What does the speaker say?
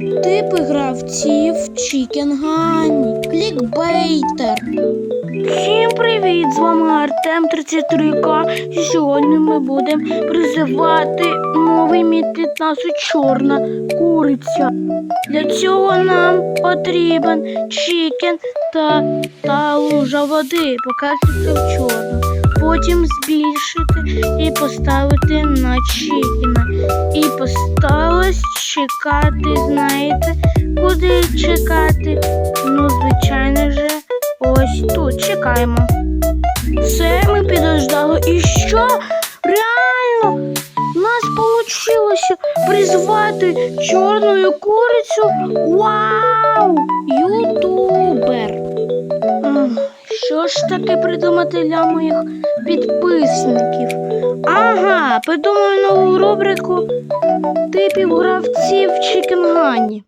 Типи гравців Чікенгані. Клікбейтер. Всім привіт! З вами Артем 33К. І сьогодні ми будемо призивати новий під назвою Чорна куриця. Для цього нам потрібен чікен та, та лужа води. Показується в чорну. Потім збільшити і поставити на чікена. Чекати, знаєте, куди чекати? Ну, звичайно же, ось тут чекаємо. Все, ми підождали. І що? Реально? У нас вийшло призвати чорну курицю. Вау! Ютубер! Що ж таке придумати для моїх підписників? Ага, придумаю нову рубрику типів гравців Чікенгані.